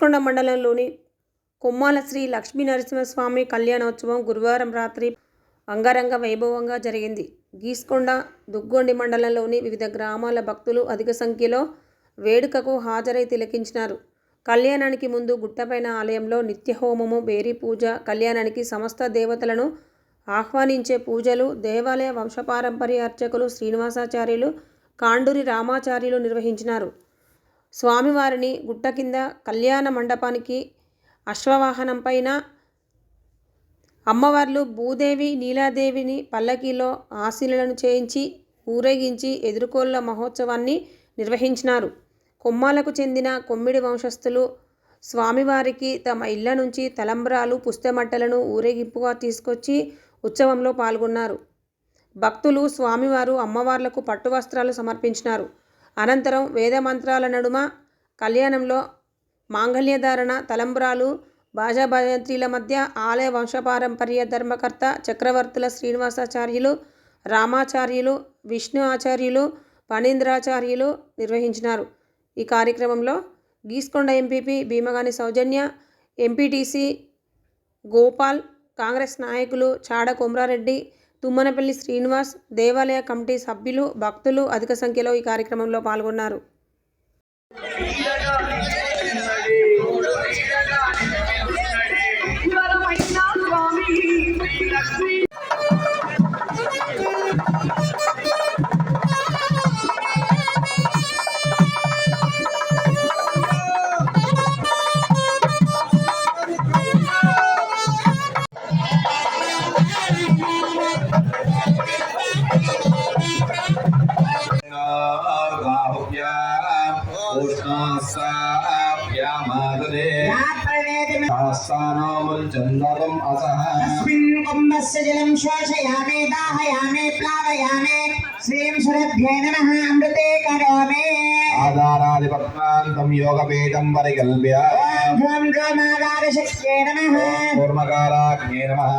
గీస్కొండ మండలంలోని కొమ్మాల శ్రీ లక్ష్మీ నరసింహస్వామి కళ్యాణోత్సవం గురువారం రాత్రి అంగరంగ వైభవంగా జరిగింది. గీస్కొండ దుగ్గొండి మండలంలోని వివిధ గ్రామాల భక్తులు అధిక సంఖ్యలో వేడుకకు హాజరై తిలకించినారు. కళ్యాణానికి ముందు గుట్టపైన ఆలయంలో నిత్యహోమము బేరీ పూజ కళ్యాణానికి సమస్త దేవతలను ఆహ్వానించే పూజలు దేవాలయ వంశపారంపర్య అర్చకులు శ్రీనివాసాచార్యులు కాండూరి రామాచార్యులు నిర్వహించినారు. స్వామివారిని గుట్ట కింద కళ్యాణ మండపానికి అశ్వవాహనం పైన అమ్మవార్లు భూదేవి నీలాదేవిని పల్లకీలో ఆశీలను చేయించి ఊరేగించి ఎదుర్కోళ్ళ మహోత్సవాన్ని నిర్వహించినారు. కొమ్మాలకు చెందిన కొమ్మిడి వంశస్థులు స్వామివారికి తమ ఇళ్ళ నుంచి తలంబ్రాలు పుస్తమట్టలను ఊరేగింపుగా తీసుకొచ్చి ఉత్సవంలో పాల్గొన్నారు. భక్తులు స్వామివారు అమ్మవార్లకు పట్టు వస్త్రాలు సమర్పించినారు. అనంతరం వేదమంత్రాల నడుమ కళ్యాణంలో మాంగళ్యధారణ తలంబ్రాలు బాజాభజంత్రీల మధ్య ఆలయ వంశపారంపర్య ధర్మకర్త చక్రవర్తుల శ్రీనివాసాచార్యులు రామాచార్యులు విష్ణు ఆచార్యులు ఫణీంద్రాచార్యులు నిర్వహించినారు. ఈ కార్యక్రమంలో గీస్కొండ ఎంపీపీ భీమగాని సౌజన్య ఎంపీటీసీ గోపాల్ కాంగ్రెస్ నాయకులు చాడ కొమ్రారెడ్డి తుమ్మనపల్లి శ్రీనివాస్ దేవాలయ కమిటీ సభ్యులు భక్తులు అధిక సంఖ్యలో ఈ కార్యక్రమంలో పాల్గొన్నారు. चन्दनम् असः अस्मिन् कुम्भस्य जलं शोषयामि दाहयामि प्लावयामि श्रीं सुरभ्ये नमः अमृते करोमि आधारादिपत्नान्तं योगपीठं परिकल्प्य ॐ गोमागारशक्ये नमः कूर्मकाराज्ञे नमः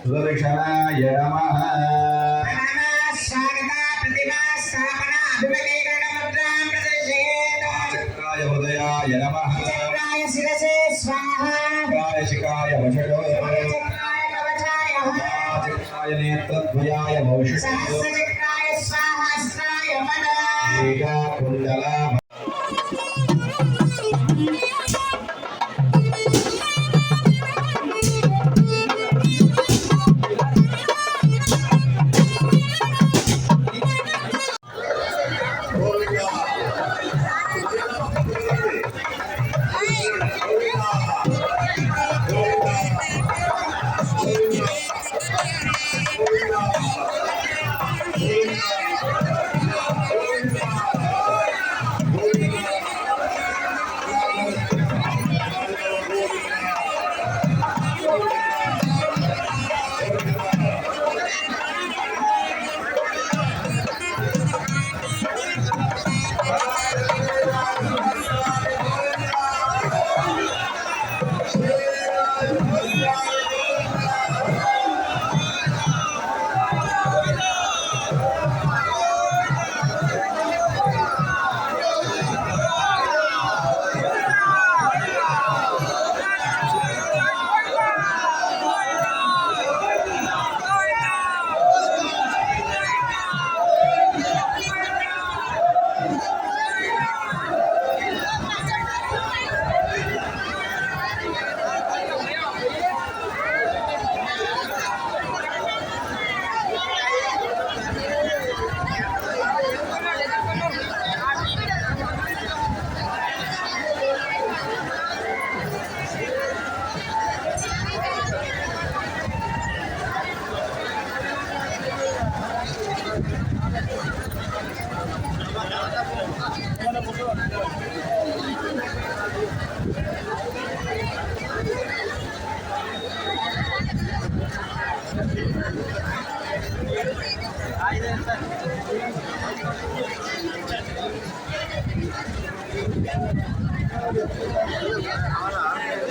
సుదర్శనాయ నమ చక్రాయ హృదయాయ నమ చక్రాయ శిఖాయ వషడో చక్రాయ నేత్రద్వయాయ భవిష్యత్ ఏకా కుండలా Hallelujah!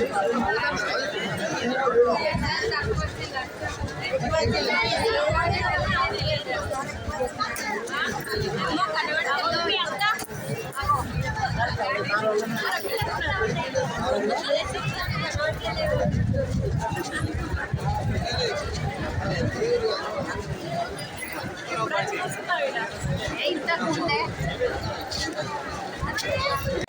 ¿Qué pasa? ¿Qué pasa?